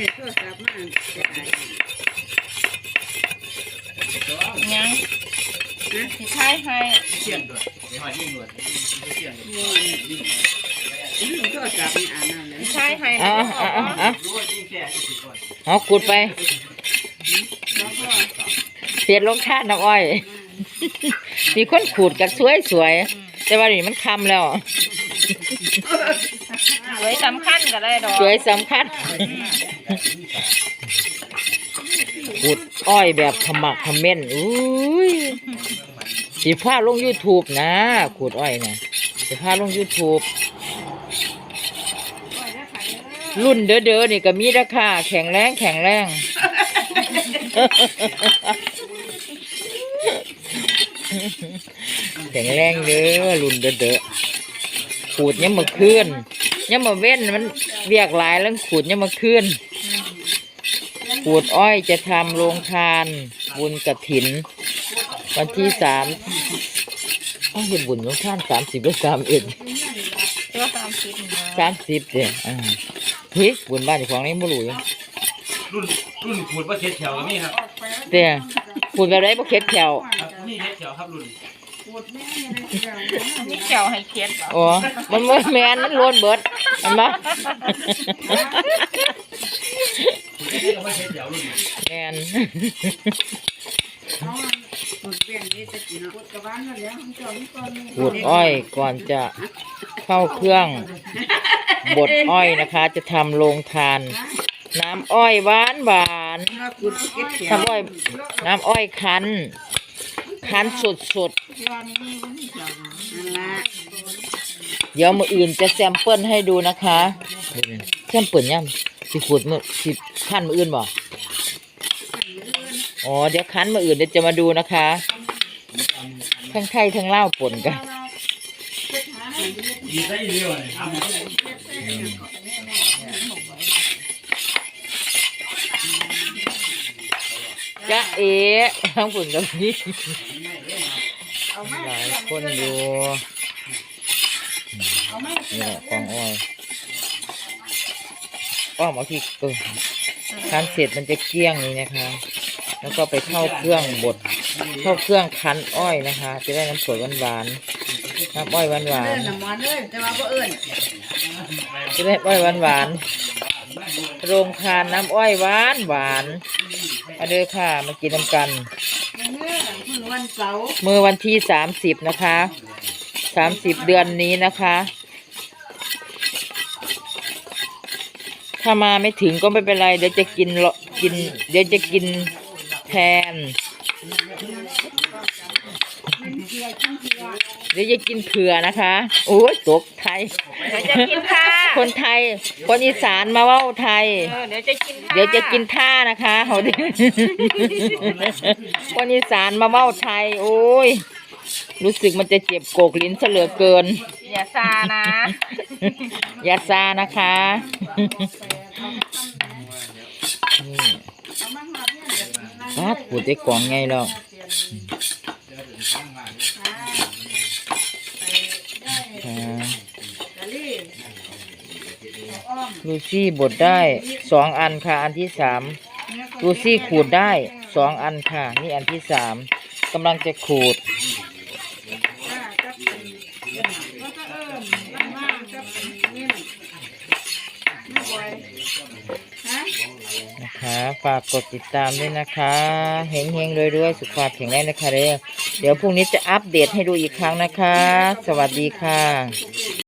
ได้โทรศัพท์มาจะได้ยังสิท้ายให้เสียงด้วยไม่หอยยิ่งด้วยเสียงด้วยโทรศัพท์มันอ่านเอาเลยสิท้ายให้เอะนะอะอะอะรู้ว่ายิ่งแก่จะสิก่อนเอาขุดไปแล้วก็เสียดลงท่าน้ำอ้อย มีคนขูดกันสวยสวยๆแต่ว่านี่มันคำแล้ว สวยสำคัญก็ได้ดอกสวยสำคัญขูดอ้อยแบบขมักขม้นอุ้ยสีผ้าลง YouTube นะขูดอ้อยนะสีผ้าลง YouTube รุ่นเด้อๆนี่ก็มีราคาแข็งแรงแข็งแรงแข็งแรงเด้อรุ่นเด้อๆ ขูดยังมาคืนยังมาเว้นมันเรียกหลายแล้วขูดยังมาคืนขูดอ้อยจะทำโรงทาน บุญกระถิน วันที่สามต้องเห็นบุญโรงทานสามสิบหรือสามเอ็ดตัวสามสิบนะสามสิบเด้อ่าเฮ้ยบุญบ้านเจ้าของนี่บ่รู้อยู่รุ่นรุ่นขูดว่าเช็ดแถวก็มีครับเด้ขูดแบบไรบ่เข็ดแถวครับนี่เช็ดแถวครับรุ่น นี่เจียวให้เค็ดเหรออ๋อมันบ่แม่นมันล้วนเบิดมันบ่ขูดได้ก็ว่าเช็ดแถวรุ่นแม่นเอาหมดเปลี่ยนนี่จะกินกดกระบ้านนั่นแหล้วของเจ้านี่ก่อนนี่ขูดอ้อยก่อนจะเข้าเครื่องบดอ้อยนะคะ จะทำโรงทาน น้ำอ้อยหวานหวานถ้ากุดเก็บเขียวน้ำอ้อย น้ำอ้อยคั้น คั้นสดสดนั่นละๆเดี๋ยวมืออื่นจะแซมเปิลให้ดูนะคะแซมเปิลย่ำสิขูดมือสิคั้นมืออื่นบ่อ๋อเดี๋ยวคั้นมืออื่นเดี๋ยวจะมาดูนะคะ ทั้งไทยทั้งเล่าวปนกัน ดีได้เร็วเลย จ๊ะเอ๋ทั้งฝุ่นกับพี่หลายคนอยู่นี่แหละกองอ้อยอ้อมเอาที่เออคั้นเสร็จมันจะเกลี้ยงนี่นะคะ แล้วก็ไปเข้าเครื่องบดเข้าเครื่องคั้นอ้อยนะคะ จะได้น้ำสดหวานๆน้ำอ้อยหวานเอิ้นน้ำมันเลยแต่ว่าบ่เอิ้นๆจะได้อ้อยหวานๆ โรงทานน้ำอ้อยหวานหวานมาเด้อค่ะ มากินน้ำกันเมื่อวันเสาร์เมื่อวันที่สามสิบนะคะสามสิบเดือนนี้นะคะ ถ้ามาไม่ถึงก็ไม่เป็นไร เดี๋ยวจะกินละกิน เดี๋ยวจะกินแทน เดี๋ยวจะกินเผื่อนะคะ โอ้ยตกไทย เดี๋ยวจะกินท่าคนไทย คนอีสานมาเว่าไทย เออเดี๋ยวจะกินท่าเดี๋ยวจะกินท่านะคะเขาดิ คนอีสานมาเว้าไทย โอ้ย รู้สึกมันจะเจ็บโกกลิ้นซะเหลือเกิน อย่าซานะอย่าซานะคะ นี่ปัดปูดได้กล่องไงแล้วค่ ลูซี่บดได้สองอันค่ะ อันที่สามลูซี่ขูดได้สองอันค่ะ นี่อันที่สามกำลังจะขูดนะคะฝากกดติดตามด้วยนะคะเฮงเฮงรวยๆสุขภาพแข็งแรงนะคะเด้อเดี๋ยวพรุ่งนี้จะอัปเดตให้ดูอีกครั้งนะคะ สวัสดีค่ะ